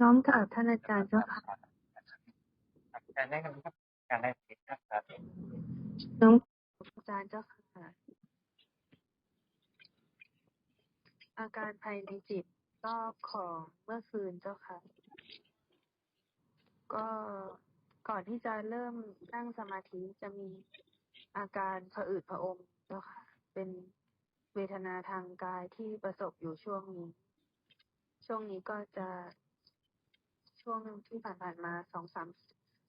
น้อมกราบท่านอาจารย์เจ้าค่ะการได้กันครับการได้สิทธิ์นะครับน้อมกราบอาจารย์เจ้าค่ะ อาการภายในจิตรอบของเมื่อคืนเจ้าค่ะ ก็ก่อนที่จะเริ่มนั่งสมาธิจะมีอาการผะอืดผะอมเจ้าค่ะ เป็นเวทนาทางกายที่ประสบอยู่ช่วงนี้ ช่วงนี้ก็จะช่วงที่ผ่านๆมาสองสาม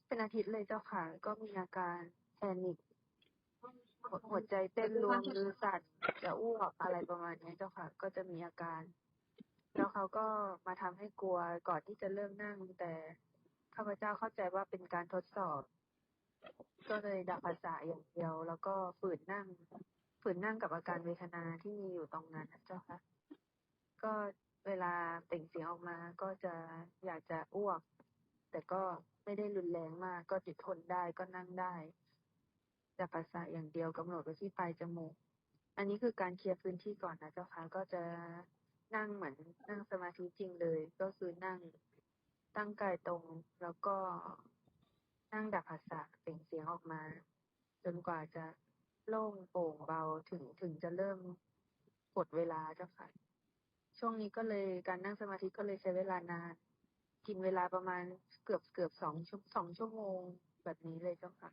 เป็นอาทิตย์เลยเจ้าค่ะ ก็มีอาการแพนิคหัวใจเต้นรวมมือสั่นจะอ้วกอะไรประมาณนี้เจ้าค่ะ ก็จะมีอาการ แล้วเขาก็มาทำให้กลัวก่อนที่จะเริ่มนั่ง แต่ข้าพเจ้าเข้าใจว่าเป็นการทดสอบ ก็เลยดับภาษาอย่างเดียว แล้วก็ฝืนนั่ง ฝืนนั่งกับอาการเวทนาที่มีอยู่ตรงนั้นนะเจ้าค่ะ ก็ เวลาเปล่งเสียงออกมาก็จะอยากจะอ้วก แต่ก็ไม่ได้รุนแรงมาก ก็ติดทนได้ก็นั่งได้ดับภาษาอย่างเดียวกำหนดไปที่ปลายจมูก อันนี้คือการเคลียร์พื้นที่ก่อนนะเจ้าค่ะก็จะนั่งเหมือนนั่งสมาธิจริงเลย ก็คือนั่งตั้งกายตรงแล้วก็นั่งดับภาษาเปล่งเสียงออกมา จนกว่าจะโล่งโปร่งเบาถึงถึงจะเริ่มกดเวลาเจ้าค่ะ ช่วงนี้ก็เลยการนั่งสมาธิก็เลยใช้เวลานาน กินเวลาประมาณเกือบเกือบสองชั่วสองชั่วโมงแบบนี้เลยเจ้าค่ะ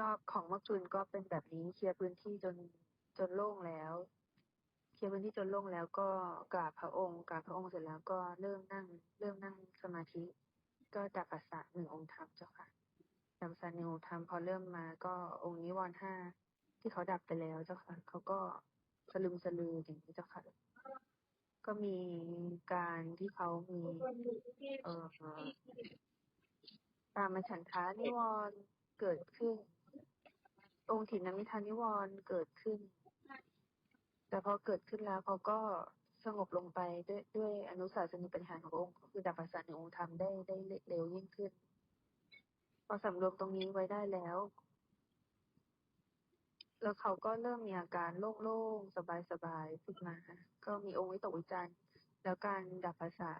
รอบของเมื่อคืนก็เป็นแบบนี้เคลียร์พื้นที่จนจนโล่งแล้ว เคลียร์พื้นที่จนโล่งแล้วก็กราบพระองค์กราบพระองค์เสร็จแล้วก็เริ่มนั่ง เริ่มนั่งสมาธิ ก็ดับปัสสะหนึ่งองค์ธรรมเจ้าค่ะดับปัสสะหนึ่งองค์ธรรมพอเริ่มมาก็องค์นิวรณ์ห้าที่เขาดับไปแล้วเจ้าค่ะเขาก็ สลึมสลืออย่างนี้เจ้าค่ะ ก็มีการที่เขามี เอ่อตามมาฉันทานิวรณ์เกิดขึ้น องค์ถินมิทานิวรณ์เกิดขึ้น แต่พอเกิดขึ้นแล้วเขาก็สงบลงไปด้วยด้วยอนุสาสนิปัญหารขององค์ก็คือดับปัสสะในองค์ธรรมได้ได้เร็วยิ่งขึ้น พอสำรวมตรงนี้ไว้ได้แล้ว แล้วเขาก็เริ่มมีอาการโล่งๆ สบายๆขึ้นมา ก็มีองค์วิตกวิจารณ์ แล้วการดับภาษา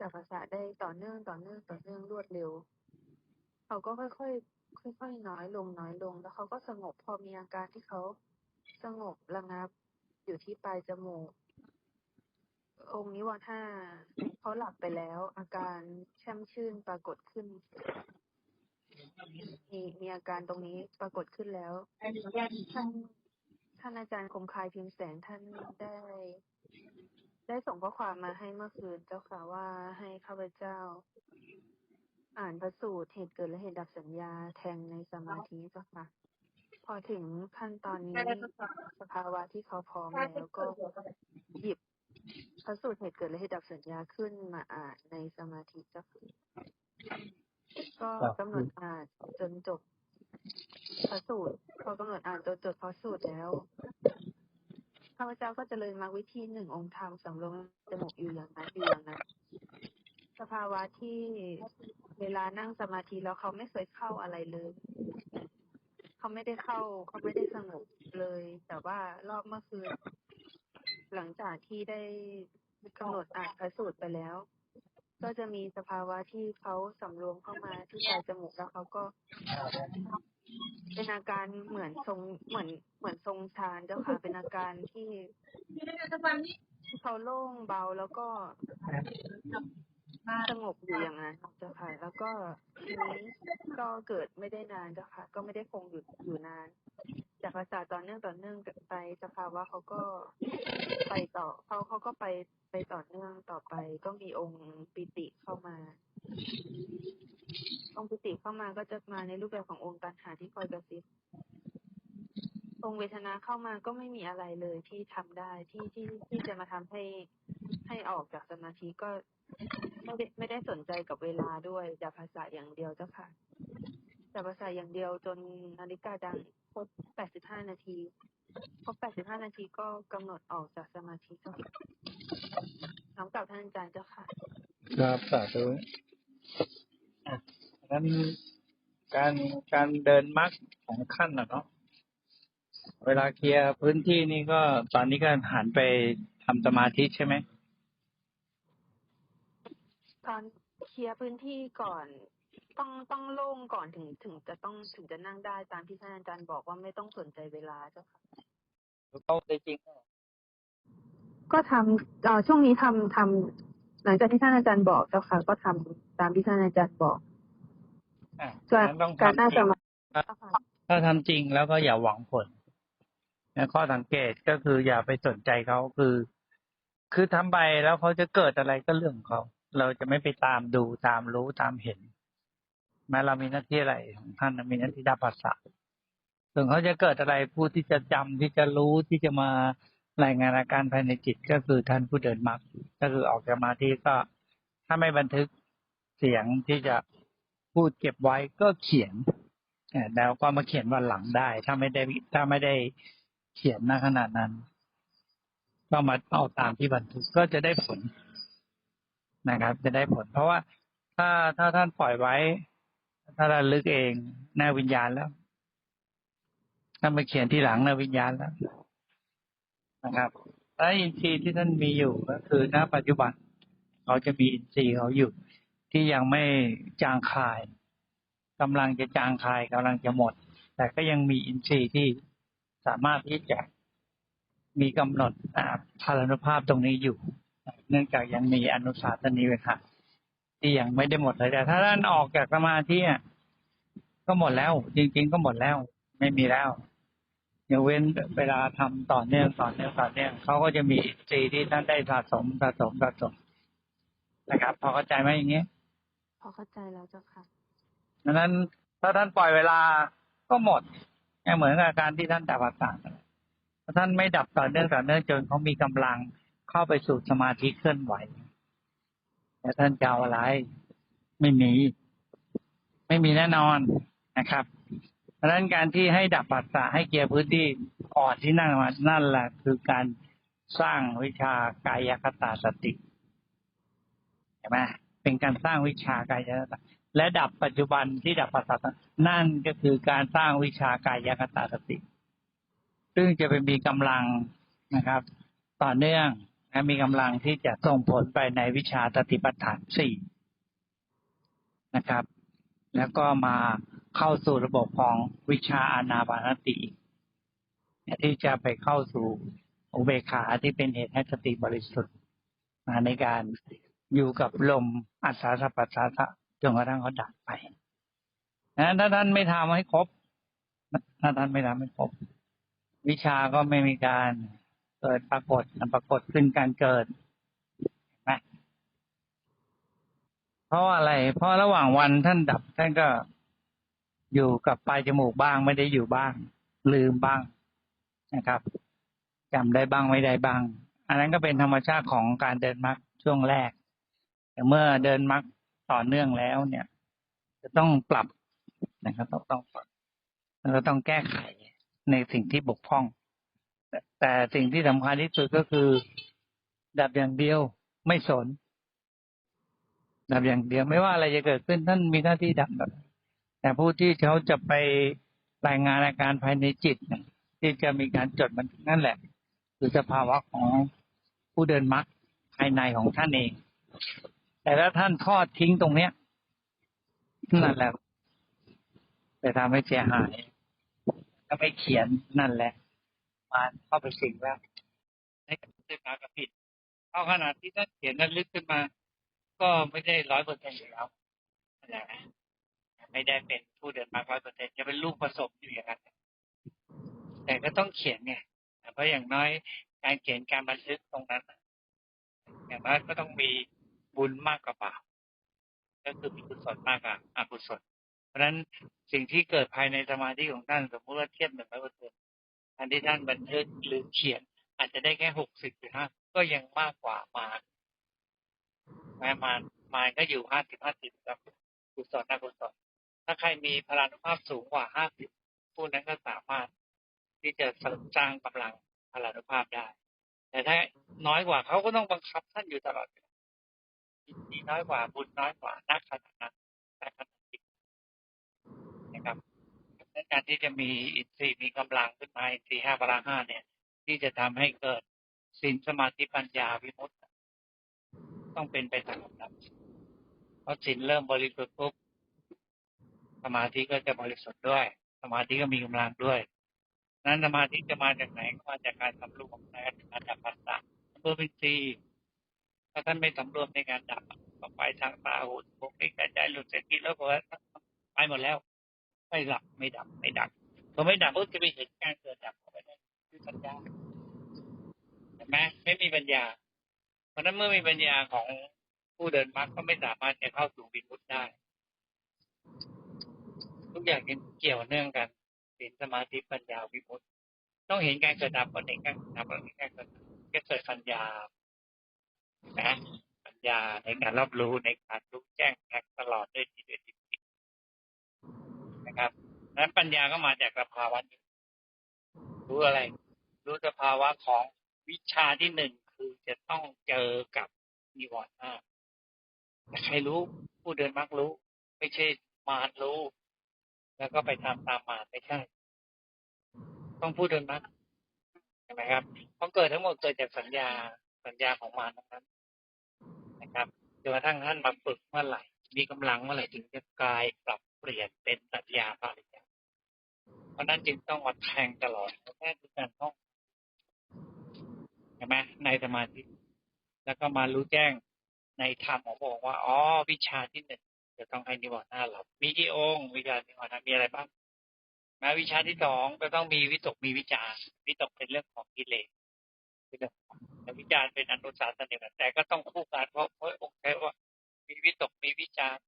ดับภาษาได้ต่อเนื่องต่อเนื่องต่อเนื่องรวดเร็ว เขาก็ค่อยๆ ค่อยๆ น้อยลงน้อยลง แล้วเขาก็สงบพอมีอาการที่เขาสงบระงับ อยู่ที่ปลายจมูก องค์นิวรณ์ห้าเขาหลับไปแล้ว อาการแช่มชื่นปรากฏขึ้น มีมีอาการตรงนี้ปรากฏขึ้นแล้วท่านท่านอาจารย์คมคายพิมพ์แสงท่านได้ ได้ส่งข้อความมาให้เมื่อคืนเจ้าค่ะว่าให้ข้าพเจ้า อ่านพระสูตรเหตุเกิดและเหตุดับสัญญาแทงในสมาธิเจ้าค่ะ พอถึงขั้นตอนนี้สภาวะที่เขาพร้อมแล้วก็หยิบพระสูตรเหตุเกิดและเหตุดับสัญญาขึ้นมาอ่านในสมาธิเจ้าค่ะ ก็กำหนดอ่านจนจบพระสูตรพอกำหนดอ่านจนจบพระสูตรแล้วข้าพเจ้าก็เจริญมรรควิธีหนึ่งองค์ธรรมสำรวมจมูกอยู่อย่างนั้นอยู่อย่างนั้นสภาวะที่เวลานั่งสมาธิแล้วเขาไม่เคยเข้าอะไรเลยเขาไม่ได้เข้าเขาไม่ได้สงบเลย แต่ว่ารอบเมื่อคืนหลังจากที่ได้กำหนดอ่านพระสูตรไปแล้ว ก็จะมีสภาวะที่เขาสำรวมเข้ามาที่ปลายจมูกแล้วเขาก็เป็นอาการเหมือนทรงเหมือนเหมือนทรงฌานเจ้าค่ะเป็นอาการที่เขาโล่งเบาแล้วก็สงบอยู่อย่างนั้นเจ้าค่ะ แล้วก็ทีนี้ก็เกิดไม่ได้นานเจ้าค่ะ ก็ไม่ได้คงอยู่อยู่นาน จากภาษาต่อเนื่องต่อเนื่องไปสภาวะเขาก็ไปต่อเขาเขาก็ไปไปต่อเนื่องต่อไป ก็มีองค์ปิติเข้ามา องค์ปิติเข้ามาก็จะมาในรูปแบบขององค์ตัณหาที่คอยกระซิบองค์เวทนาเข้ามาก็ไม่มีอะไรเลยที่ทำได้ที่ที่ที่จะมาทำให้ให้ออกจากสมาธิก็ไม่ได้ไม่ได้สนใจกับเวลาด้วยจับภาษาอย่างเดียวเจ้าค่ะจับภาษาอย่างเดียวจนนาฬิกาดัง รบ85นาที ครบ85นาทีก็กำหนดออกจากสมาธิเจ้าค่ะน้อมกลับท่านอาจารย์เจ้าค่ะ ครับสาธุอะนั้นการการเดินมรรคของขั้นนะเนาะ เวลาเคลียร์พื้นที่นี่ก็ตอนนี้ก็หันไปทำสมาธิใช่ไหมตอนเคลียร์พื้นที่ก่อน ต้องต้องโล่งก่อนถึงถึงจะต้องถึงจะนั่งได้ตามที่ท่านอาจารย์บอกว่าไม่ต้องสนใจเวลาเจ้าค่ะต้องได้จริงก็ทำเอ่อช่วงนี้ทำทำหลังจากที่ท่านอาจารย์บอกเจ้าค่ะก็ทำตามที่ท่านอาจารย์บอกอะส่วนงั้นต้องการทำนั่งจสริงมาธิเจ้าค่ะถ้าทำจริงแล้วก็อย่าหวังผลนะข้อสังเกตก็คืออย่าไปสนใจเขาคือ คือทำไปแล้วเขาจะเกิดอะไรก็เรื่องของเขา เราจะไม่ไปตามดูตามรู้ตามเห็น แม้เรามีหน้าที่อะไรของท่านมีหน้าที่ดับภาษาส่วนเขาจะเกิดอะไรผู้ที่จะจำที่จะรู้ที่จะมารายงานอาการภายในจิตก็คือท่านผู้เดินมรรคก็คือออกจากมาที่ก็ ถ้าไม่บันทึกเสียงที่จะพูดเก็บไว้ก็เขียนแล้วก็มาเขียนวันหลังได้ ถ้าไม่ได้ถ้าไม่ได้เขียนณขนาดนั้น ก็มาเอาตามที่บันทึกก็จะได้ผลนะครับ จะได้ผล เพราะว่าถ้าถ้าท่านปล่อยไว้ ถ้าเระลึกเองแน่วิญญาณแล้ว ถ้ามาเขียนที่หลังแน่วิญญาณแล้วนะครับและอินทรีย์ที่ท่านมีอยู่ก็คือณปัจจุบันเขาจะมีอินทรีย์เขาอยู่ ที่ยังไม่จางคายกำลังจะจางคายกำลังจะหมด แต่ก็ยังมีอินทรีย์ที่สามารถที่จะมีกำหนดพลานุภาพตรงนี้อยู่ เนื่องจากยังมีอนุสาสนีเวทะ ที่ยังไม่ได้หมดเลยแต่ถ้าท่านออกจากสมาธิอะก็หมดแล้ว จริง ๆ ก็หมดแล้ว ไม่มีแล้วยกเว้นเวลาทำต่อเนื่องต่อเนื่องต่อเนื่องเขาก็จะมีอินทรีย์ที่ท่านได้สะสมสะสมสะสมนะครับ พอเข้าใจไหมอย่างเงี้ยพอเข้าใจแล้วเจ้าค่ะดังนั้นถ้าท่านปล่อยเวลาก็หมดเหมือนกับการที่ท่านดับอัตตาถ้าท่านไม่ดับต่อเนื่องต่อเนื่องจนเขามีกำลังเข้าไปสู่สมาธิเคลื่อนไหว แต่ท่านจะเอาอะไร ไม่มี ไม่มีแน่นอนนะครับ เพราะฉะนั้นการที่ให้ดับปัสสะให้เกียร์พื้นที่อ่อนที่นั่งมานั่นแหละคือการสร้างวิชากายคตาสติเห็นไหมเป็นการสร้างวิชากายคตาและดับปัจจุบันที่ดับปัสสาวะนั่นก็คือการสร้างวิชากายคตาสติ ซึ่งจะเป็นมีกำลังนะครับ ต่อเนื่อง มีกำลังที่จะส่งผลไปในวิชาตติปัฏฐานสี่นะครับ แล้วก็มาเข้าสู่ระบบของวิชาอานาปานสติที่จะไปเข้าสู่อุเบกขาที่เป็นเหตุให้สติบริสุทธิ์ในการอยู่กับลมอัศสาสปัสสะจนกระทั่งเขาดับไปนะถ้าท่านไม่ทำให้ครบถ้าท่านไม่ทำให้ครบ วิชาก็ไม่มีการ กิดปรากฏปรากฏขึ้นการเกิดเห็นไหมเพราะอะไร เพราะระหว่างวันท่านดับ ท่านก็อยู่กับปลายจมูกบ้างไม่ได้อยู่บ้าง ลืมบ้างนะครับจำได้บ้างไม่ได้บ้าง อันนั้นก็เป็นธรรมชาติของการเดินมรรคช่วงแรก แต่เมื่อเดินมรรคต่อเนื่องแล้วเนี่ย จะต้องปรับนะครับ ต้องต้องปรับแล้วก็ต้องแก้ไขในสิ่งที่บกพร่อง แต่สิ่งที่สำคัญที่สุดก็คือ ดับอย่างเดียวไม่สน ดับอย่างเดียวไม่ว่าอะไรจะเกิดขึ้นท่านมีหน้าที่ดับแต่ผู้ที่เขาจะไปรายงานอาการภายในจิตนที่จะมีการจดบันทึกนั่นแหละ คือสภาวะของผู้เดินมรรคภายในของท่านเอง แต่ถ้าท่านทอดทิ้งตรงเนี้ยนั่นแหละจะทำให้เสียหายถ้าไม่เขียนนั่นแหละ มาเข้าไปสิงแล้วให้กับขึ้นมากับผิดเอาขนาดที่ท่านเขียนนั้นลึกขึ้นมา ก็ไม่ได้ร้อยเปอร์เซ็นต์อยู่แล้วนะไม่ได้เป็นผู้เดินมาร้อยเปอร์เซ็นต์จะเป็นลูกผสมอยู่อย่างนั้นแต่ก็ต้องเขียนไงเพราะอย่างน้อยการเขียนการบันทึกตรงนั้นอย่างน้อยก็ต้องมีบุญมากกว่าบาปก็คือมีกุศลมากกว่าอกุศล เพราะฉะนั้นสิ่งที่เกิดภายในสมาธิของท่านสมมติว่าเทียบหนึ่งร้อยเปอร์เซ็นต์ อันที่ท่านบันทึกหรือเขียน อาจจะได้แค่หกสิบหรือห้าก็ยังมากกว่ามารแม้มานมานก็อยู่ห้าสิบห้าสิบครับกุศลอกุศลถ้าใครมีพลานุภาพสูงกว่าห้าสิบผู้นั้นก็สามารถที่จะสริมสร้างกำลังพลานุภาพได้ แต่ถ้าน้อยกว่าเขาก็ต้องบังคับท่านอยู่ตลอดดีน้อยกว่าบุญน้อยกว่านักขนาดนั้นนักขนาดนี้นะครับ การที่จะมีอินทรีย์มีกำลังขึ้นมาอินทรีย์ห้าพละห้าเนี่ย ที่จะทำให้เกิดสินสมาธิปัญญาวิมุตติต้องเป็นไปตามลำดับเพอศีลเริ่มบริสุทธิ์ปุ๊บสมาธิก็จะบริสุทธิ์ด้วย สมาธิก็มีกำลังด้วย นั้นสมาธิจะมาจากไหนก็มาจากการสำรวมในการดับปัสสะสำรวมเป็นสีถ้าท่านไม่สำรวมในการดับก็ไปทางตาหูจมูกลิ้นกายใจหลุดเสร็จกินแล้วก็ไปหมดแล้ว ไม่หลับไม่ดับไม่ดับพอไม่ดับก็จะไปเห็นการเกิดดับเของมันได้คือปัญญาเห็นไหมไม่มีปัญญา เพราะนั้นเมื่อมีปัญญาของผู้เดินมรรคก็ไม่สามารถจะเข้าสู่วิมุตติได้ ทุกอย่างเกี่ยวเนื่องกันศีลสมาธิปัญญาวิมุตติต้องเห็นการเกิดดับก่อนเห็นการเกิดดับก่อนเห็นการเกิดดับจะเกิดปัญญานะปัญญาในการรับรู้ในการรู้แจ้งแทงตลอดด้วยจิตด้วยจิต นั้นปัญญาก็มาจากสภาวะนี้รู้อะไร รู้สภาวะของวิชาที่หนึ่งคือจะต้องเจอกับนิวรณ์ห้าใครรู้ผู้เดินมักรู้ ไม่ใช่มารรู้ แล้วก็ไปทำตามมารไม่ใช่ ต้องผู้เดินมักใช่ไหมครับเพราะเกิดทั้งหมดเกิดจากสัญญาสัญญาของมารนั้นนะครับจนกระทั่งท่านมาฝึกเมื่อไหร่มีกำลังเมื่อไหร่ถึงจะกลายปรับเปลี่ยนเป็นสัญญาภาริยา เพราะนั้นจึงต้องมาแทงตลอดแค่ทุกการท่องใช่ไหมในสมาธิแล้วก็มารู้แจ้งในธรรมของบอกว่าอ๋อวิชาที่หนึ่งจะต้องให้นิวรณ์หน้าหลับมีกี่องค์วิชานิวรณ์หน้ามีอะไรบ้างมาวิชาที่สองก็ต้องมีวิตกมีวิจารวิตกเป็นเรื่องของกิเลสเป็นเรื่องแต่วิจารเป็นอนุสาสนิแต่ก็ต้องคู่กันเพราะเพราะองค์ใช้ว่า มีวิตกมีวิจาร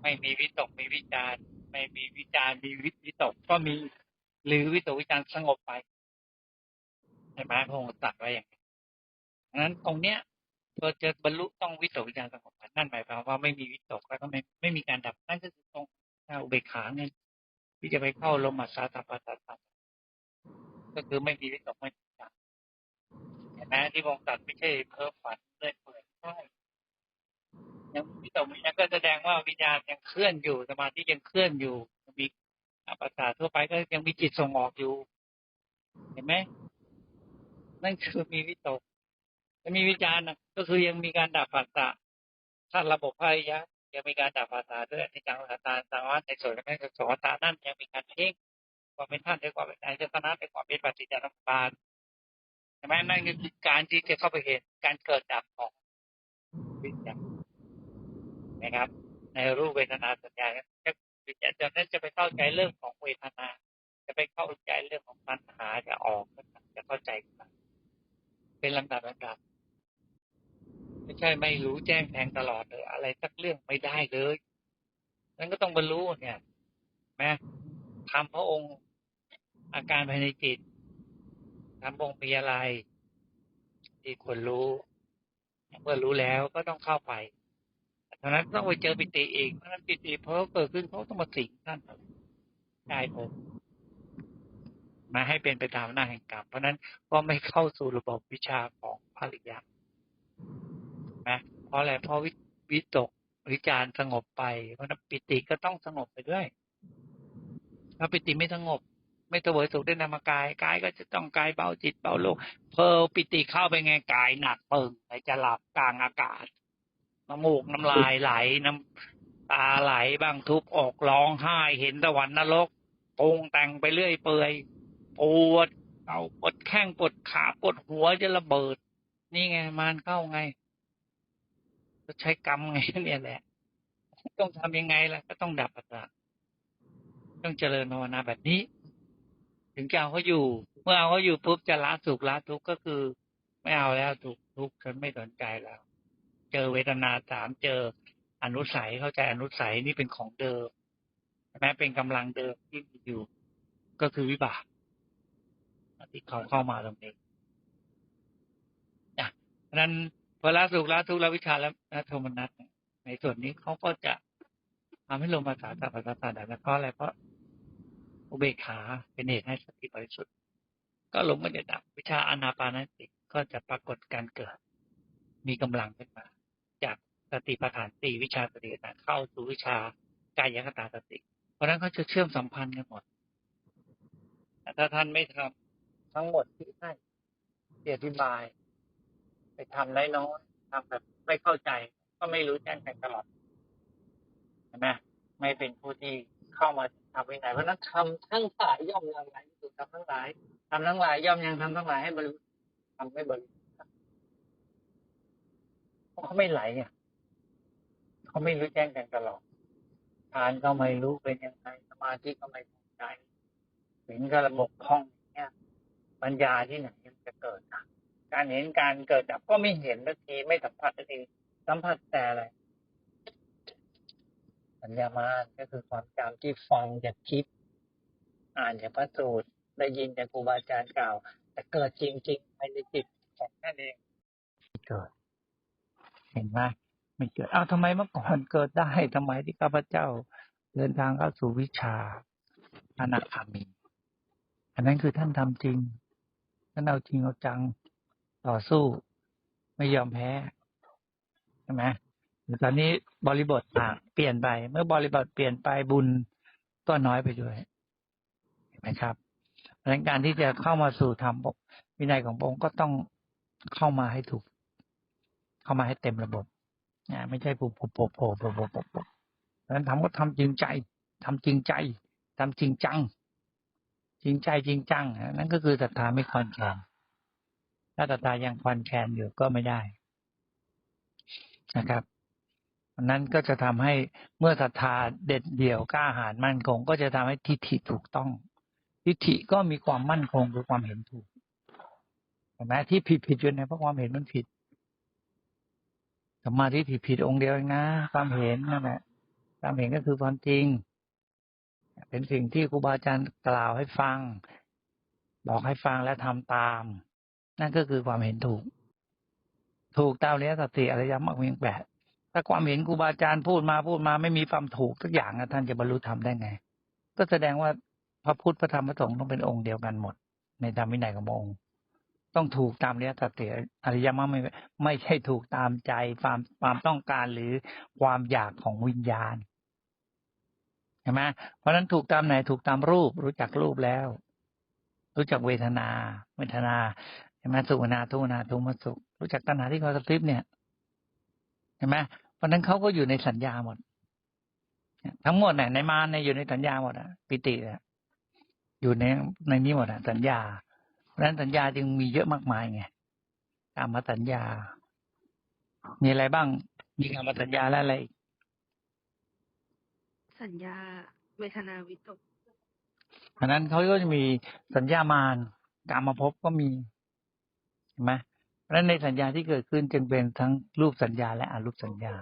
ไม่มีวิตกมีวิจาร ไม่มีวิจารมีวิวตกก็มี หรือวิตกวิจารสงบไปใช่ไหมพระองค์ตรัสไว้อย่างนี้ดังนั้นตรงเนี้ยเราจะบรรลุต้องวิตกวิจารสงบไปนั่นหมายความว่าไม่มีวิตกแล้วก็ไม่ไม่มีการดับนั่นก็คือตรงอุเบกขาเนี่ยที่จะไปเข้าลมัสสาตปัสสะก็คือไม่มีวิตกไม่มีวิจารเห็นไหมที่พระองค์ตรัสไม่ใช่เพ้อฝันเลยเปิดใช่ ยังวิตกวิจารก็แสดงว่าวิญญาณยังเคลื่อนอยู่สมาธิยังเคลื่อนอยู่มีปัสสาทั่วไปก็ยังมีจิตส่งออกอยู่ เห็นไหมนั่นคือมีวิตกจะมีวิจารณ์ก็คือยังมีการดับปัสสะถ้าระบบพายะยังมีการดับปัสสะด้วยในจังหวะตาสังวัตในส่วนแม่สวตานั่นยังมีการเพ่งความเป็นท่านด้วยความเป็นนายเจตนาด้วยความเป็นปฏิจจสมบาทใช่ไหมนั่นคือการที่จะเข้าไปเห็นการเกิดดับของวิญญาณ นะครับ ในรูปเวทนาสัญญาจะวิญญาณจากนั้นจะไปเข้าใจเรื่องของเวทนา จะไปเข้าใจเรื่องของปัญหาจะออกจะเข้าใจกันเป็นลำดับลำดับไม่ใช่ไม่รู้แจ้งแทงตลอดเลยอะไรสักเรื่องไม่ได้เลยนั้นก็ต้องบรรลุเนี่ยแม้ทำพระองค์อาการภายในจิตทำองค์มีอะไรที่ควรรู้ เมื่อรู้แล้วก็ต้องเข้าไป ดังนั้นต้องไปเจอปิติเอีกเพราะนั้นปิติเพราะเกิดขึ้นเขาต้องมาสิงท่านได้ผมมาให้เป็นไปตามหน้าแห่งกรรมเพราะนั้นก็ไม่เข้าสู่ระบบวิชาของภริยานะเพราะอะไรเพราะวิตกวิจารสงบไป เพราะนั้นปิติก็ต้องสงบไปด้วยถ้าปิติไม่สงบ ไม่เสวยสุขได้นามกายกายก็จะต้องกายเบาจิตเบาโลกเพอปิติเข้าไปไงกายหนักเปิงไปจะหลับกลางอากาศ น้ำมูกน้ำลายไหลน้ำตาไหลบ้างทุบอกร้องไห้เห็นสวรรค์นรกปรุงแต่งไปเรื่อยเปื่อยปวดเอาปวดแข้งปวดขาปวดหัวจะระเบิด นี่ไงมานเข้าไงจะใช้กรรมไงเนี่ยแหละ ต้องทำยังไงล่ะ ก็ต้องดับปัสสาวะต้องเจริญภาวนาแบบนี้ ถึงจะเอาเขาอยู่ เมื่อเอาเขาอยู่ปุ๊บจะละสุขละทุกข์ก็คือ ไม่เอาแล้วทุกทุกข์ฉันไม่สนใจแล้ว เจอเวทนาสามเจออนุสัยเข้าใจอนุสัยนี่เป็นของเดิมแม้เป็นกำลังเดิมที่มีอยู่ ก็คือวิบากที่เขาเข้ามาตรงนี้นะนั้นพอละสุขละทุกละวิชาและละโทมนัสในส่วนนี้เขาก็จะทำให้ลมภาษาตาภาษาตาได้เพราะอะไรเพราะอุเบกขาเป็นเหตุให้สติบริสุทธิ์ ก็ลงมก็จะดับวิชาอนาปานสติก็จะปรากฏการเกิด มีกำลังขึ้นมา จากสติปัฏฐานสี่วิชาสติปัฏฐานเข้าสู่วิชากายคตาสติ เพราะนั้นเขาจะเชื่อมสัมพันธ์กันหมดถ้าท่านไม่ทำทั้งหมดที่ให้อธิบาย ไปทำน้อยๆทำแบบไม่เข้าใจ ก็ไม่รู้แจ้งแทงตลอดเห็นไหมไม่เป็นผู้ที่เข้ามาทำวินัยเพราะนั้นทำทั้งหลายย่อมยังไหลสู่ทำทั้งหลายทำทั้งหลายย่อมยังทำทั้งหลายให้บรรลุทำไม่บรรลุ เพราะเขาไม่ไหลไงเขาไม่รู้แจ้งแทงตลอดทานก็ไม่รู้เป็นยังไงสมาธิก็ไม่เข้าใจถึงก็ระบบคล่องเนี่ยปัญญาที่ไหนมันจะเกิดนะการเห็นการเกิดดับก็ไม่เห็นสักทีไม่สัมผัสสักทีสัมผัสแต่อะไรสัญญามานก็คือความจำที่ฟังจากคลิป อ่านจากพระสูตรได้ยินจากครูบาอาจารย์กล่าว แต่เกิดจริงๆภายในจิตของท่านเองไม่เกิด เห็นไหมไม่เกิดอ้าวทำไมเมื่อก่อนเกิดได้ทำไมที่ข้าพเจ้า เดินทางเข้าสู่วิชาอนาคามี อันนั้นคือท่านทำจริงท่านเอาจริงเอาจังต่อสู้ ไม่ยอมแพ้ใช่ไหมตอนนี้บริบทต่างเปลี่ยนไป เมื่อบริบทเปลี่ยนไปบุญก็น้อยไปด้วยเห็นไหมครับเพราะฉะนั้นการที่จะเข้ามาสู่ธรรมวินัยของพระองค์ก็ต้องเข้ามาให้ถูก เข้ามาให้เต็มระบบนะไม่ใช่ปุบปุบปุบปุบปุบปุบปุบดังนั้นทำก็ทำจริงใจ ทำจริงใจ ทำจริงจัง จริงใจจริงจังนั่นก็คือศรัทธาไม่คอนแคนถ้าศรัทธายังคอนแคนอยู่ก็ไม่ได้นะครับนั้นก็จะทำให้เมื่อศรัทธาเด็ดเดี่ยวกล้าหาญมั่นคง ก็จะทำให้ทิฏฐิถูกต้อง ทิฏฐิก็มีความมั่นคงคือความเห็นถูกเห็นไหมที่ผิดผิดอยู่เนี่ยเพราะความเห็นมันผิด สมาธิผิดผิดองค์เดียวเองนะความเห็นนั่นแหละความเห็นก็คือความจริง เป็นสิ่งที่ครูบาอาจารย์กล่าวให้ฟัง บอกให้ฟังและทำตาม นั่นก็คือความเห็นถูก ถูกตามเรียสติอริยมรรคมีองแปดถ้าความเห็นครูบาอาจารย์พูดมาพูดมาไม่มีความถูกสักอย่างท่านจะบรรลุธรรมได้ไง ก็แสดงว่าพระพุทธพระธรรมพระสงฆ์ต้องเป็นองค์เดียวกันหมด ในธรรมวินัยขององค์ ต้องถูกตามเรียสติอริยมรรคไม่ไม่ใช่ถูกตามใจความความต้องการหรือความอยากของวิญญาณเห็นไหมเพราะฉะนั้นถูกตามไหนถูกตามรูป รู้จักรูปแล้ว รู้จักเวทนา เวทนาเห็นไหมสุขนาทุกนาทุมสุข รู้จักตัณหาที่คอยกระพริบเนี่ยเห็นไหมเพราะฉะนั้นเขาก็อยู่ในสัญญาหมดทั้งหมดเนี่ยในมารเนี่ยอยู่ในสัญญาหมดอะปิติอะอยู่ในในนี้หมดอะสัญญา เพราะฉะนั้นสัญญาจึงมีเยอะมากมายไงกรรมสัญญา มีอะไรบ้าง มีกรรมสัญญาและอะไรอีกสัญญาเวทนาวิตกเพราะฉะนั้นเขาก็จะมีสัญญามารการมาพบก็มีเห็นไหมเพราะฉะนั้นในสัญญาที่เกิดขึ้นจึงเป็นทั้งรูปสัญญาและอรูปสัญญา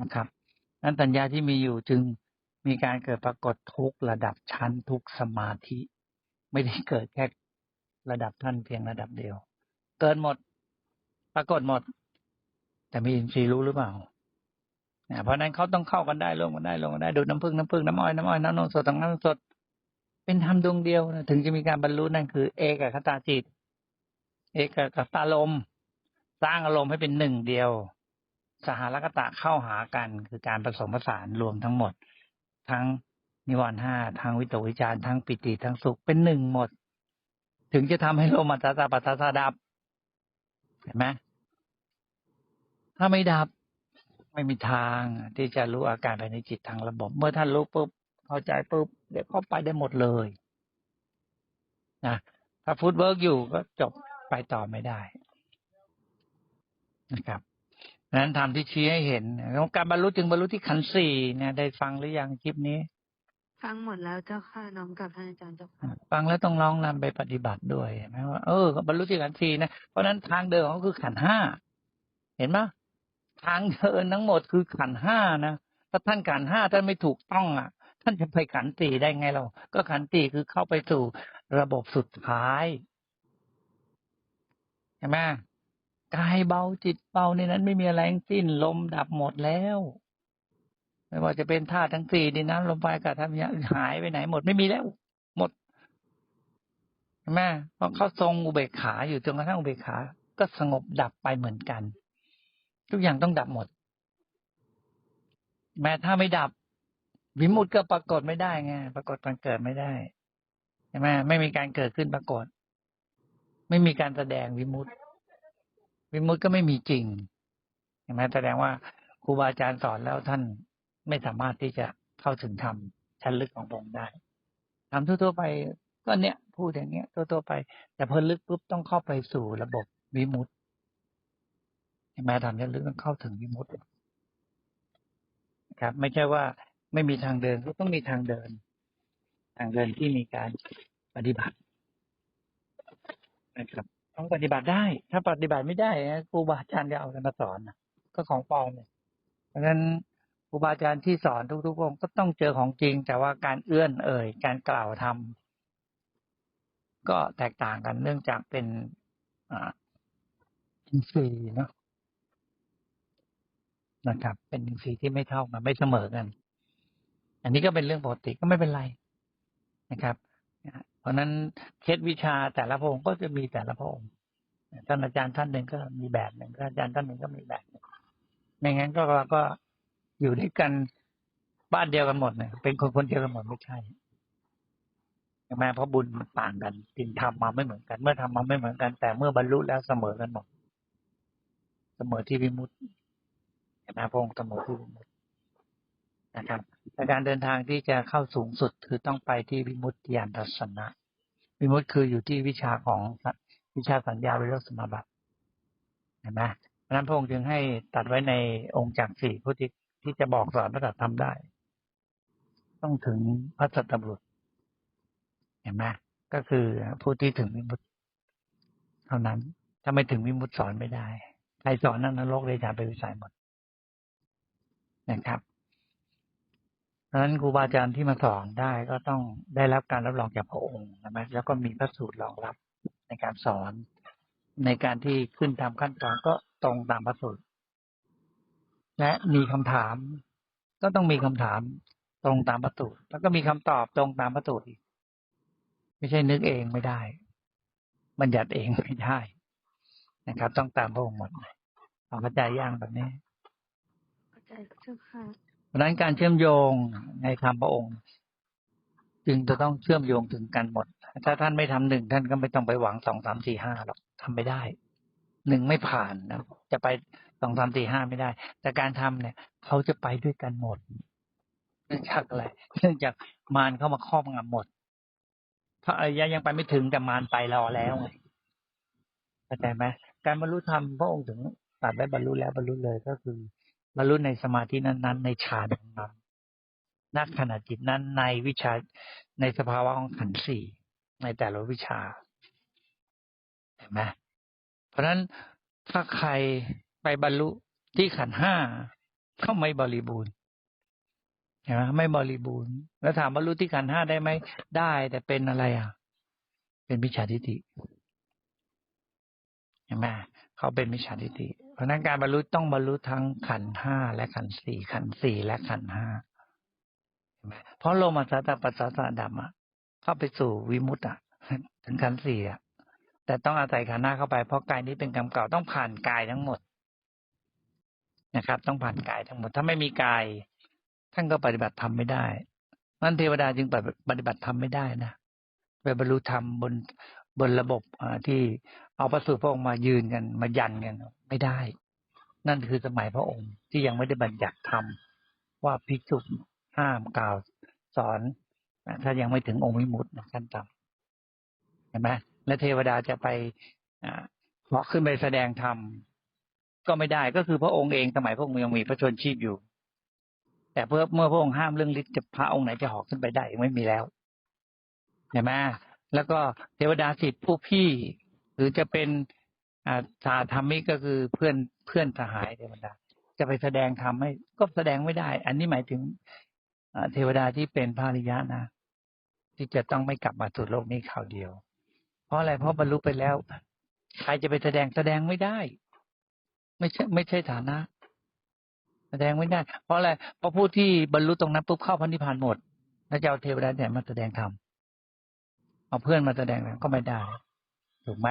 นะครับนั้นสัญญาที่มีอยู่จึงมีการเกิดปรากฏทุกระดับชั้นทุกสมาธิ ไม่ได้เกิดแค่ระดับท่านเพียงระดับเดียว เกิดหมด ปรากฏหมด แต่มีอินทรีย์รู้หรือเปล่าเพราะนั้นเขาต้องเข้ากันได้ร่วมกันได้ร่วมกันได้ดูน้ำผึ้งน้ำผึ้งน้ำอ้อยน้ำอ้อยน้ำนมสดน้ำนมสด เป็นธรรมดวงเดียวถึงจะมีการบรรลุนั่นคือ เอกคตาจิต เอกคตาลมสร้างอารมณ์ให้เป็นหนึ่งเดียว สหรคตะเข้าหากันคือการผสมผสานรวมทั้งหมด ทั้ง นิวรณ์ห้าทั้งวิตกวิจารณ์ทั้งปิติทั้งสุขเป็นหนึ่งหมด ถึงจะทำให้โลมัตตาปัตตาสาดับ เห็นไหมถ้าไม่ดับไม่มีทางที่จะรู้อาการภายในจิตทางระบบ เมื่อท่านรู้ปุ๊บเข้าใจปุ๊บเดี๋ยวเข้าไปได้หมดเลยนะถ้าฟุตเวิร์กอยู่ก็จบไปต่อไม่ได้นะครับดังนั้นทำที่ชี้ให้เห็นการบรรลุจึงบรรลุที่ขันสี่เนี่ยได้ฟังหรือยังคลิปนี้ ฟังหมดแล้วเจ้าค่ะน้อมกับท่านอาจารย์เจ้าค่ะฟังแล้วต้องน้องนำไปปฏิบัติด้วยเห็นไหมว่าเออบรรลุที่ขันธ์สี่นะเพราะนั้นทางเดินของเขาคือขันห้าเห็นไหมทางเดินทั้งหมดคือขันห้านะถ้าท่านขันห้าท่านไม่ถูกต้องอะ ท่านจะไปขันธ์สี่ได้ไงเรา ก็ขันธ์สี่คือเข้าไปสู่ระบบสุดท้ายเห็นไหมกายเบาจิตเบาในนั้นไม่มีอะไรทั้งสิ้นลมดับหมดแล้ว ไม่ว่าจะเป็นธาตุทั้งสี่ดินน้ำลมไฟอากาศธรรมะหายไปไหนหมดไม่มีแล้วหมดเห็นไหมเพราะเขาทรงอุเบกขาอยู่จนกระทั่งอุเบกขา ก็สงบดับไปเหมือนกัน ทุกอย่างต้องดับหมด แม้ถ้าไม่ดับ วิมุตติก็ปรากฏไม่ได้ไงปรากฏมันเกิดไม่ได้ใช่ไหมไม่มีการเกิดขึ้นปรากฏ ไม่มีการแสดงวิมุตติวิมุตติก็ไม่มีจริงห็นไหมแสดงว่าครูบาอาจารย์สอนแล้วท่าน ไม่สามารถที่จะเข้าถึงธรรมชั้นลึกของพระองค์ได้ทำทั่วๆไปก็เนี้ยพูดอย่างเงี้ยทั่วๆไป แต่พอลึกปุ๊บต้องเข้าไปสู่ระบบวิมุตติเห็นไมทำชั้นลึกต้องเข้าถึงวิมุตติครับ ไม่ใช่ว่าไม่มีทางเดินก็ต้องมีทางเดิน ทางเดินที่มีการปฏิบัตินะครับต้องปฏิบัติได้ ถ้าปฏิบัติไม่ได้ครูบาอาจารย์จะเอาอะไรมาสอนก็ของปลอมเลยเพราะฉะนั้น ครูบาอาจารย์ที่สอนทุกๆองค์ก็ต้องเจอของจริง แต่ว่าการเอื้อนเอ่ย การกล่าวทำก็แตกต่างกันเนื่องจากเป็นอ่าอินทรีย์เนาะนะครับ เป็นอินทรีย์ที่ไม่เท่ากันไม่เสมอกัน อันนี้ก็เป็นเรื่องปกติก็ไม่เป็นไรนะครับเพราะนั้นเคล็ดวิชาแต่ละพระองค์ก็จะมีแต่ละพระองค์ท่านอาจารย์ท่านหนึ่งก็มีแบบหนึ่งท่านอาจารย์ท่านหนึ่งก็มีแบบหนึ่งไม่งั้นก็เราก็ อยู่ด้วยกันบ้านเดียวกันหมดเนี่ยเป็นคนคนเดียวกันหมดไม่ใช่ใช่ไหมเพราะบุญมันต่างกันสิ่งทำมาไม่เหมือนกัน เมื่อทำมาไม่เหมือนกัน แต่เมื่อบรรลุแล้วเสมอกันหมดเสมอที่วิมุตติเห็นไหมพระองค์เสมอที่วิมุตตินะครับแต่การเดินทางที่จะเข้าสูงสุดคือต้องไปที่วิมุตติยานทัศนะวิมุตติคืออยู่ที่วิชาของวิชาสัญญาวิโรธสมาบัติเห็นไหมเพราะนั้นพระองค์จึงให้ตัดไว้ในองค์จากสี่ผู้ที่ ที่จะบอกสอนพระธรรมได้ ต้องถึงพระสัตตบุรุษเห็นไหมก็คือผู้ที่ถึงวิมุตติเท่านั้น ถ้าไม่ถึงวิมุตติสอนไม่ได้ ใครสอนนั้นนรกเลยจะไปวิสัยหมดนะครับเพราะฉะนั้นครูบาอาจารย์ที่มาสอนได้ก็ต้องได้รับการรับรองจากพระองค์นะแล้วก็มีพระสูตรรองรับในการสอน ในการที่ขึ้นทำขั้นตอนก็ตรงตามพระสูตร และมีคำถาม ก็ต้องมีคำถามตรงตามพระสูตรแล้วก็มีคำตอบตรงตามพระสูตรอีก ไม่ใช่นึกเองไม่ได้ บัญญัติเองไม่ได้ นะครับ ต้องตามพระองค์หมดเอาเข้าใจย่างแบบนี้เข้าใจเจ้าค่ะเพราะฉะนั้นการเชื่อมโยงในธรรมพระองค์ จึงจะต้องเชื่อมโยงถึงกันหมด ถ้าท่านไม่ทำหนึ่งท่านก็ไม่ต้องไปหวังสองสามสี่ห้าหรอกทำไม่ได้หนึ่งไม่ผ่านนะจะไป สองสามสี่ห้าไม่ได้ แต่การทำเนี่ย เขาจะไปด้วยกันหมดเนื่องจากอะไรเนื่องจากมารเข้ามาครอบงำหมดพระอริยะยังไปไม่ถึงแต่มารไปรอแล้วไงเข้าใจไหมการบรรลุธรรมพระองค์ถึงตัดได้บรรลุแล้วบรรลุเลยก็คือบรรลุในสมาธินั้น ๆ ในฌานนั้นนักขณะจิตนั้นในวิชาในสภาวะของขันธ์สี่ในแต่ละวิชาเห็นไหมเพราะฉะนั้นถ้าใคร ไปบรรลุที่ขันห้าก็ไม่บริบูรณ์เห็นไหมไม่บริบูรณ์ แล้วถามบรรลุที่ขันห้าได้ไหมได้ แต่เป็นอะไรอะ เป็นมิจฉาทิฏฐิเห็นไหมเขาเป็นมิจฉาทิฏฐิเพราะนั้นการบรรลุต้องบรรลุทั้งขันห้าและขันสี่ขันสี่และขันห้าเห็นไหมเพราะโลมาสัตตปัสสะสะดับอะเข้าไปสู่วิมุตติอะ ถึงขันสี่อะแต่ต้องอาศัยขันห้าเข้าไปเพราะกายนี้เป็นกรรมเก่าต้องผ่านกายทั้งหมด นะครับ ต้องผ่านกายทั้งหมด ถ้าไม่มีกาย ท่านก็ปฏิบัติธรรมไม่ได้นั้นเทวดาจึงปฏิบัติธรรมไม่ได้นะไปบรรลุธรรมบนบนระบบที่เอาพระสูตรพระองค์มายืนกัน มายันกันไม่ได้ นั่นคือสมัยพระองค์ที่ยังไม่ได้บัญญัติธรรมว่าภิกษุห้ามกล่าวสอนถ้ายังไม่ถึงองค์วิมุตติขั้นต่ำเห็นไหมและเทวดาจะไปเหาะขึ้นไปแสดงธรรม ก็ไม่ได้ก็คือพระองค์เองสมัยพระองค์ยังมีพระชนชีพอยู่ แต่เพื่อเมื่อพระองค์ห้ามเรื่องฤทธิ์จะพระองค์ไหนจะหอกขึ้นไปได้ไม่มีแล้วเห็นไหมแล้วก็เทวดาสิทธิผู้พี่ หรือจะเป็นอาสาธรรมิกก็คือเพื่อนเพื่อนสหายเทวดาจะไปแสดงธรรมให้ก็แสดงไม่ได้ อันนี้หมายถึงเทวดาที่เป็นภาริยะนะ ที่จะต้องไม่กลับมาสู่โลกนี้ข่าวเดียว เพราะอะไรเพราะบรรลุไปแล้ว ใครจะไปแสดงแสดงไม่ได้ ไม่ใช่ ไม่ใช่ฐานะแสดงไม่ได้ เพราะอะไรเพราะผู้ที่บรรลุตรงนั้นปุ๊บเข้าพระนิพานหมด แล้วจะเอาเทวดาแต่มาแสดงธรรมเอาเพื่อนมาแสดงก็ไม่ได้ ถูกไหม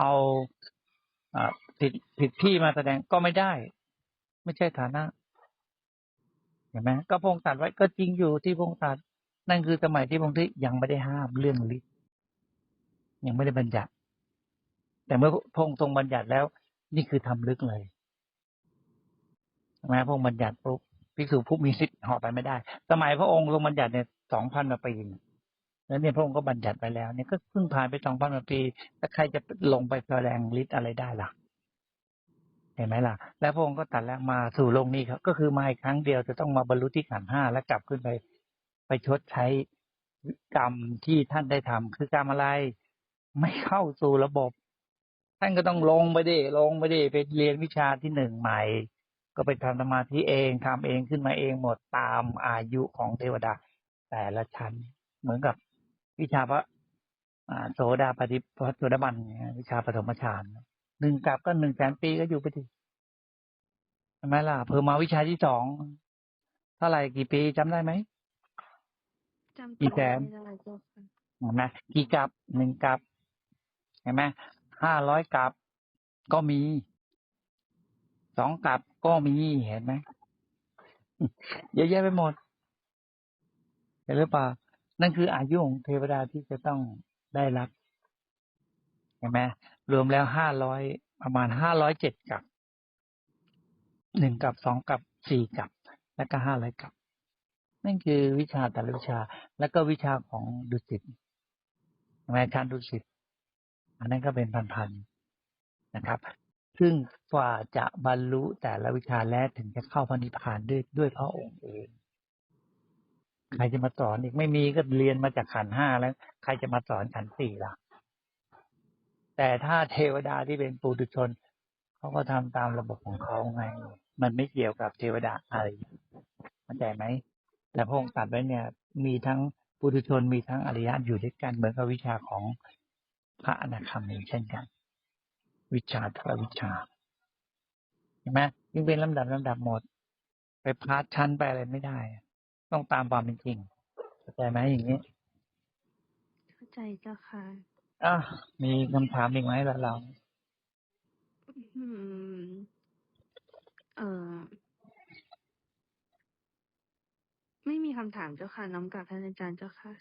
เอาอผิดผิดที่มาแสดงก็ไม่ได้ ไม่ใช่ฐานะเห็นไหมก็พงตัดไว้ก็จริงอยู่ที่พงตัดนั่นคือสมัยที่พงที่ยังไม่ได้ห้ามเรื่องฤทธิ์ยังไม่ได้บัญญัติ แต่เมื่อพงทรงบัญญัติแล้ว นี่คือทำลึกเลยใช่ไหมพระองค์บัญญัติปุ๊บภิกษุผู้มีสิทธิ์ห่อไปไม่ได้ สมัยพระองค์ทรงบัญญัติเนี่ยสองพันกว่าปีแล้วเนี่ยพระองค์ก็บัญญัติไปแล้ว เนี่ยก็เพิ่งผ่านไปสองพันกว่าปีแล้วใครจะลงไปแสดงฤทธิ์อะไรได้ล่ะ เห็นไหมล่ะ แล้วพระองค์ก็ตัดแล้วมาสู่โลกนี้ครับ ก็คือมาอีกครั้งเดียวจะต้องมาบรรลุที่ขันห้าแล้วกลับขึ้นไป ไปชดใช้กรรมที่ท่านได้ทำคือกรรมอะไร ไม่เข้าสู่ระบบ ท่านก็ต้องลงไปดิลงไปดิไปเรียนวิชาที่หนึ่งใหม่ ก็ไปทำสมาธิเองทำเองขึ้นมาเองหมดตามอายุของเทวดา แต่ละชั้นเหมือนกับวิชาพระอ่าโสดาปฏิพระโสดาบันเนี่ยวิชาปฐมฌานหนึ่งกับก็หนึ่งแสนปีก็อยู่ไปดิใช่ไหมล่ะเพิ่มมาวิชาที่สองเท่าไหร่กี่ปีจำได้ไหมจำอีตัวแสนไม่ได้เจ้าค่ะเห็นไหมกี่กับหนึ่งกับเห็นไหม ห้าร้อยกับก็มีสองกับก็มีเห็นไหมเยอะแยะไปหมดเห็นหรือเปล่านั่นคืออายุของเทวดาที่จะต้องได้รับเห็นไหมรวมแล้วห้าร้อยประมาณห้าร้อยเจ็ดกับหนึ่งกับสองกับสี่กับ แล้วก็ห้าร้อยกับ นั่นคือวิชาแต่ละวิชา แล้วก็วิชาของดุสิตใช่ไหมชั้นดุสิต อันนั้นก็เป็นพันๆนะครับ ซึ่งกว่าจะบรรลุแต่ละวิชาแล้วถึงจะเข้าพระนิพานด้วยด้วยพระองค์เองใครจะมาสอนอีกไม่มีก็เรียนมาจากขันห้าแล้ว ใครจะมาสอนขันสี่ล่ะ แต่ถ้าเทวดาที่เป็นปุถุชนเขาก็ทำตามระบบของเขาไง มันไม่เกี่ยวกับเทวดาอะไรเข้าใจไหมแต่พระองค์ตัดไว้เนี่ย มีทั้งปุถุชนมีทั้งอริยะอยู่ด้วยกันเหมือนกับวิชาของ พระอนาคามีเช่นกัน วิชาทรวิชาเห็นไหมยิ่งเป็นลำดับลำดับหมด ไปพาดชั้นไปอะไรไม่ได้ ต้องตามความเป็นจริงเข้าใจไหมอย่างนี้ เข้าใจเจ้าค่ะอะมีคำถามอีกไหมล่ะเราอืมเออไม่มีคำถามเจ้าค่ะน้อมกราบท่านอาจารย์เจ้าค่ะ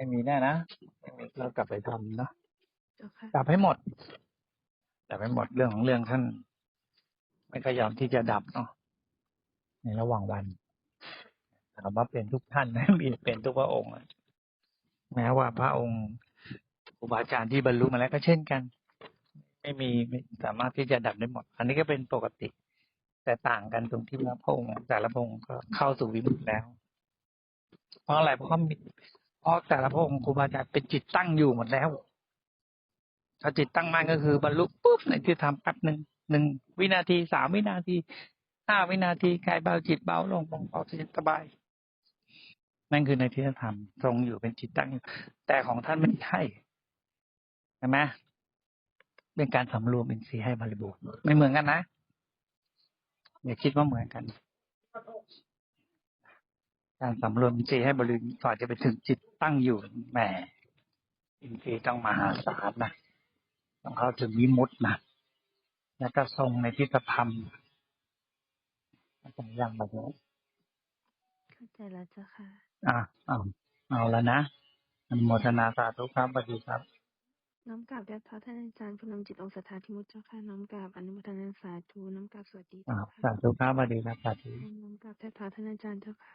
ไม่มีแน่นะไม่มีเรากลับไปทำเนาะเจ้าค่ะกลับให้หมดกลับให้หมดเรื่องของเรื่องท่าน ไม่ก็ยอมที่จะดับเนาะในระหว่างวันถามว่าเป็นทุกท่านนะมีเป็นทุกพระองค์อะแม้ว่าพระองค์ครูบาอาจารย์ที่บรรลุมาแล้วก็เช่นกัน ไม่มีไม่สามารถที่จะดับได้หมด อันนี้ก็เป็นปกติ แต่ต่างกันตรงที่ว่าพระองค์แต่ละพระองค์ก็เข้าสู่วิมุตติแล้ว เพราะอะไรเพราะเขามี เพราะแต่ละพระองค์ครูบาอาจารย์เป็นจิตตั้งอยู่หมดแล้ว ถ้าจิตตั้งมั่นก็คือบรรลุปุ๊บในที่ทำแป๊บหนึ่งหนึ่งวินาทีสามวินาทีห้าวินาทีกายเบาจิตเบาลงเบาจิตสบายนั่นคือในที่ธรรมทรงอยู่เป็นจิตตั้งอยู่แต่ของท่านไม่ใช่ใช่ไหมเป็นการสำรวมอินทรีย์ให้บริบูรณ์ไม่เหมือนกันนะอย่าคิดว่าเหมือนกัน การสำรวมอินทรีย์ให้บริบูรณ์ก่อนจะไปถึงจิตตั้งอยู่แหมอินทรีย์ต้องมหาศาลนะต้องเข้าถึงวิมุตตินะแล้วก็ทรงในทิฏฐธรรมต้องยังแบบนี้เข้าใจแล้วเจ้าค่ะอะเอาเอาแล้วนะอนุโมทนาสาธุครับสวัสดีครับน้อมกราบแด่พระท่านอาจารย์พนมจิตองค์สัทธาธิมุตเจ้าค่ะน้อมกราบอนุโมทนาสาธุน้อมกราบสวัสดีอ่าเจ้าค่ะสาธุครับสวัสดีครับสาธุน้อมกราบแด่พระท่านอาจารย์เจ้าค่ะ